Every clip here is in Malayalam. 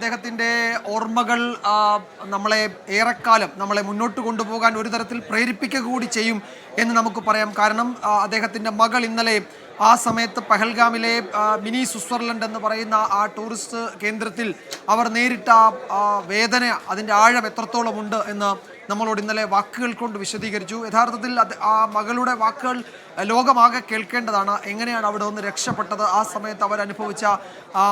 അദ്ദേഹത്തിന്റെ ഓർമ്മകൾ നമ്മളെ ഏറെക്കാലം നമ്മളെ മുന്നോട്ട് കൊണ്ടുപോകാൻ ഒരു തരത്തിൽ പ്രേരിപ്പിക്കുക കൂടി ചെയ്യും. എന്ന് നമുക്ക് പറയാം. കാരണം അദ്ദേഹത്തിന്റെ മകൾ ഇന്നലെ ആ സമയത്ത് പഹൽഗാമിലെ മിനി സ്വിറ്റ്സർലൻഡ് എന്ന് പറയുന്ന ആ ടൂറിസ്റ്റ് കേന്ദ്രത്തിൽ അവർ നേരിട്ട ആ- വേദന അതിന്റെ ആഴം എത്രത്തോളം ഉണ്ട് എന്ന് നമ്മളോട് ഇന്നലെ വാക്കുകൾ കൊണ്ട് വിശദീകരിച്ചു. യഥാർത്ഥത്തിൽ ആ മകളുടെ വാക്കുകൾ ലോകമാകെ കേൾക്കേണ്ടതാണ്. എങ്ങനെയാണ് അവിടെ ഒന്ന് രക്ഷപ്പെട്ടത്? ആ സമയത്ത് അവർ അനുഭവിച്ച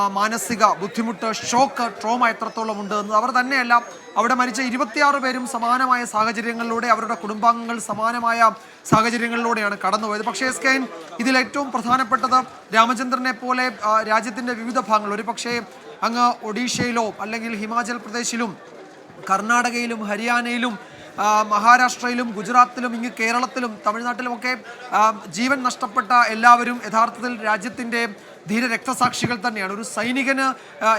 മാനസിക ബുദ്ധിമുട്ട് ഷോക്ക് ട്രോമ എത്രത്തോളം ഉണ്ട് എന്ന് അവർ തന്നെയല്ല അവിടെ മരിച്ച ഇരുപത്തിയാറ് പേരും സമാനമായ സാഹചര്യങ്ങളിലൂടെ അവരുടെ കുടുംബാംഗങ്ങൾ സമാനമായ സാഹചര്യങ്ങളിലൂടെയാണ് കടന്നുപോയത്. പക്ഷേ എസ് കെ ഇതിൽ ഏറ്റവും പ്രധാനപ്പെട്ടത് രാമചന്ദ്രനെ പോലെ രാജ്യത്തിന്റെ വിവിധ ഭാഗങ്ങൾ. ഒരു പക്ഷേ അങ്ങ് ഒഡീഷയിലോ അല്ലെങ്കിൽ ഹിമാചൽ പ്രദേശിലും കർണാടകയിലും ഹരിയാനയിലും മഹാരാഷ്ട്രയിലും ഗുജറാത്തിലും ഇങ്ങ് കേരളത്തിലും തമിഴ്നാട്ടിലുമൊക്കെ ജീവൻ നഷ്ടപ്പെട്ട എല്ലാവരും യഥാർത്ഥത്തിൽ രാജ്യത്തിന്റെ ധീര രക്തസാക്ഷികൾ തന്നെയാണ്. ഒരു സൈനികന്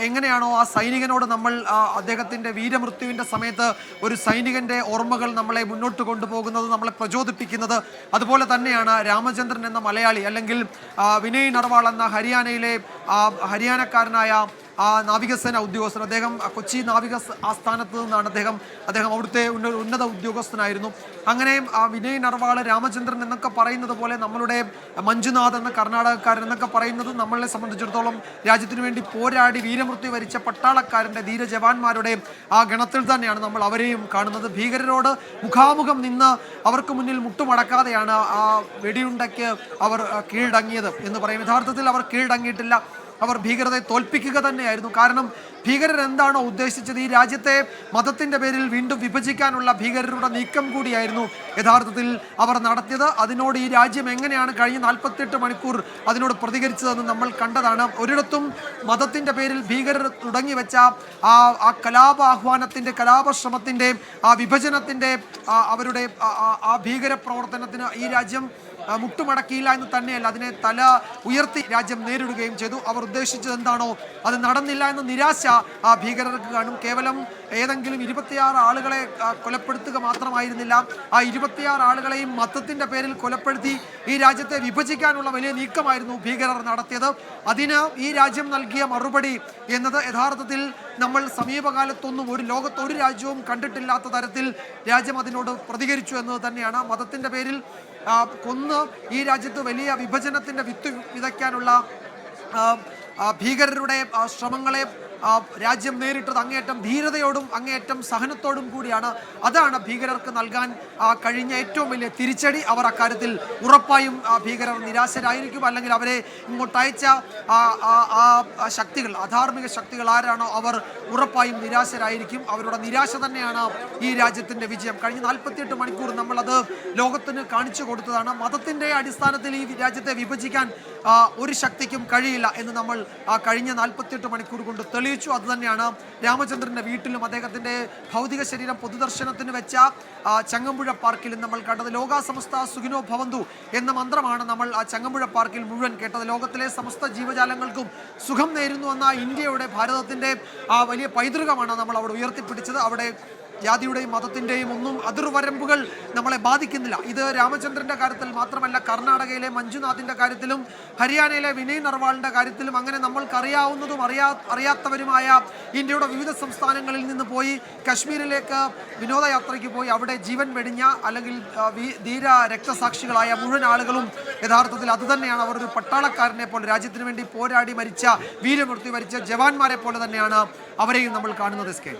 എങ്ങനെയാണോ ആ സൈനികനോട് നമ്മൾ അദ്ദേഹത്തിന്റെ വീരമൃത്യുവിന്റെ സമയത്ത് ഒരു സൈനികന്റെ ഓർമ്മകൾ നമ്മളെ മുന്നോട്ട് കൊണ്ടുപോകുന്നത് നമ്മളെ പ്രചോദിപ്പിക്കുന്നത്. അതുപോലെ തന്നെയാണ് രാമചന്ദ്രൻ എന്ന മലയാളി അല്ലെങ്കിൽ വിനയ് നർവാൾ എന്ന ഹരിയാനയിലെ ഹരിയാനക്കാരനായ നാവികസേന ഉദ്യോഗസ്ഥൻ അദ്ദേഹം കൊച്ചി നാവിക ആസ്ഥാനത്ത് നിന്നാണ് അദ്ദേഹം അദ്ദേഹം അവിടുത്തെ ഉന്നത ഉദ്യോഗസ്ഥനായിരുന്നു. അങ്ങനെ ആ വിനയ് നർവാൾ രാമചന്ദ്രൻ എന്നൊക്കെ പറയുന്നത് പോലെ നമ്മളുടെ മഞ്ജുനാഥ് എന്ന കർണാടകക്കാരൻ എന്നൊക്കെ പറയുന്നത് നമ്മളെ സംബന്ധിച്ചിടത്തോളം രാജ്യത്തിനു വേണ്ടി പോരാടി വീരമൃത്യു വരിച്ച പട്ടാളക്കാരന്റെ ധീരജവാന്മാരുടെ ആ ഗണത്തിൽ തന്നെയാണ് നമ്മൾ അവരെയും കാണുന്നത്. ഭീകരരോട് മുഖാമുഖം നിന്ന് അവർക്ക് മുന്നിൽ മുട്ടുമടക്കാതെയാണ് ആ വെടിയുണ്ടയ്ക്ക് അവർ കീഴടങ്ങിയത് എന്ന് പറയും. യഥാർത്ഥത്തിൽ അവർ കീഴടങ്ങിയിട്ടില്ല. അവർ ഭീകരതയെ തോൽപ്പിക്കുക തന്നെയായിരുന്നു. കാരണം ഭീകരർ എന്താണോ ഉദ്ദേശിച്ചത്? ഈ രാജ്യത്തെ മതത്തിന്റെ പേരിൽ വീണ്ടും വിഭജിക്കാനുള്ള ഭീകരരുടെ നീക്കം കൂടിയായിരുന്നു. യഥാർത്ഥത്തിൽ അവർ നടത്തിയത് അതിനോട് ഈ രാജ്യം എങ്ങനെയാണ് കഴിഞ്ഞ നാൽപ്പത്തെട്ട് മണിക്കൂർ അതിനോട് പ്രതികരിച്ചതെന്ന് നമ്മൾ കണ്ടതാണ്. ഒരിടത്തും മതത്തിന്റെ പേരിൽ ഭീകരർ തുടങ്ങി വെച്ച ആ ആ കലാപ ആഹ്വാനത്തിന്റെ കലാപശ്രമത്തിന്റെ ആ വിഭജനത്തിന്റെ അവരുടെ ആ- ഭീകര പ്രവർത്തനത്തിന് ഈ രാജ്യം മുട്ടുമടക്കിയില്ല എന്ന് തന്നെയല്ല. അതിനെ തല ഉയർത്തി രാജ്യം നേരിടുകയും ചെയ്തു. അവർ ഉദ്ദേശിച്ചത് എന്താണോ അത് നടന്നില്ല എന്ന നിരാശ ആ ഭീകരർക്ക് കാണും. കേവലം ഏതെങ്കിലും ഇരുപത്തിയാറ് ആളുകളെ കൊലപ്പെടുത്തുക മാത്രമായിരുന്നില്ല. ആ ഇരുപത്തിയാറ് ആളുകളെയും മതത്തിന്റെ പേരിൽ കൊലപ്പെടുത്തി ഈ രാജ്യത്തെ വിഭജിക്കാനുള്ള വലിയ നീക്കമായിരുന്നു ഭീകരർ നടത്തിയത്. അതിന് ഈ രാജ്യം നൽകിയ മറുപടി എന്നത് യഥാർത്ഥത്തിൽ നമ്മൾ സമീപകാലത്തൊന്നും ഒരു ലോകത്ത് ഒരു രാജ്യവും കണ്ടിട്ടില്ലാത്ത തരത്തിൽ രാജ്യം അതിനോട് പ്രതികരിച്ചു എന്നത് തന്നെയാണ്. മതത്തിന്റെ പേരിൽ കൊന്ന് ഈ രാജ്യത്ത് വലിയ വിഭജനത്തിന്റെ വിത്ത് വിതയ്ക്കാനുള്ള ഭീകരരുടെ ശ്രമങ്ങളെ രാജ്യം നേരിട്ടത് അങ്ങേയറ്റം ധീരതയോടും അങ്ങേയറ്റം സഹനത്തോടും കൂടിയാണ്. അതാണ് ഭീകരർക്ക് നൽകാൻ കഴിഞ്ഞ ഏറ്റവും വലിയ തിരിച്ചടി. അവർ അക്കാര്യത്തിൽ ഉറപ്പായും ഭീകരർ നിരാശരായിരിക്കും. അല്ലെങ്കിൽ അവരെ ഇങ്ങോട്ട് അയച്ച ശക്തികൾ അധാർമിക ശക്തികൾ ആരാണോ അവർ ഉറപ്പായും നിരാശരായിരിക്കും. അവരുടെ നിരാശ തന്നെയാണ് ഈ രാജ്യത്തിന്റെ വിജയം. കഴിഞ്ഞ നാൽപ്പത്തിയെട്ട് മണിക്കൂർ നമ്മളത് ലോകത്തിന് കാണിച്ചു കൊടുത്തതാണ്. മതത്തിന്റെ അടിസ്ഥാനത്തിൽ ഈ രാജ്യത്തെ വിഭജിക്കാൻ ഒരു ശക്തിക്കും കഴിയില്ല എന്ന് നമ്മൾ ആ കഴിഞ്ഞ നാൽപ്പത്തിയെട്ട് മണിക്കൂർ കൊണ്ട് തെളിയിച്ചു. അത് തന്നെയാണ് രാമചന്ദ്രന്റെ വീട്ടിലും അദ്ദേഹത്തിന്റെ ഭൗതിക ശരീരം പൊതുദർശനത്തിന് വെച്ച ചങ്ങമ്പുഴ പാർക്കിൽ നമ്മൾ കണ്ടത്. ലോകാ സമസ്ത സുഖിനോ ഭവന്തു എന്ന മന്ത്രമാണ് നമ്മൾ ആ ചങ്ങമ്പുഴ പാർക്കിൽ മുഴുവൻ കേട്ടത്. ലോകത്തിലെ സമസ്ത ജീവജാലങ്ങൾക്കും സുഖം നേരുന്നു എന്ന ഇന്ത്യയുടെ ഭാരതത്തിന്റെ ആ വലിയ പൈതൃകമാണ് നമ്മൾ അവിടെ ഉയർത്തിപ്പിടിച്ചത്. അവിടെ ജാതിയുടെയും മതത്തിന്റെയും ഒന്നും അതിർവരമ്പുകൾ നമ്മളെ ബാധിക്കുന്നില്ല. ഇത് രാമചന്ദ്രന്റെ കാര്യത്തിൽ മാത്രമല്ല കർണാടകയിലെ മഞ്ജുനാഥിന്റെ കാര്യത്തിലും ഹരിയാനയിലെ വിനയ് നർവാളിന്റെ കാര്യത്തിലും അങ്ങനെ നമ്മൾക്കറിയാവുന്നതും അറിയാ അറിയാത്തവരുമായ ഇന്ത്യയുടെ വിവിധ സംസ്ഥാനങ്ങളിൽ നിന്ന് പോയി കശ്മീരിലേക്ക് വിനോദയാത്രയ്ക്ക് പോയി അവിടെ ജീവൻ വെടിഞ്ഞ അല്ലെങ്കിൽ ധീര രക്തസാക്ഷികളായ മുഴുവൻ ആളുകളും യഥാർത്ഥത്തിൽ അതുതന്നെയാണ് അവർ ഒരു പട്ടാളക്കാരനെ പോലെ രാജ്യത്തിന് വേണ്ടി പോരാടി മരിച്ച വീരമൃത്യു വരിച്ച ജവാന്മാരെ പോലെ തന്നെയാണ് അവരെയും നമ്മൾ കാണുന്നത് എസ് കെ.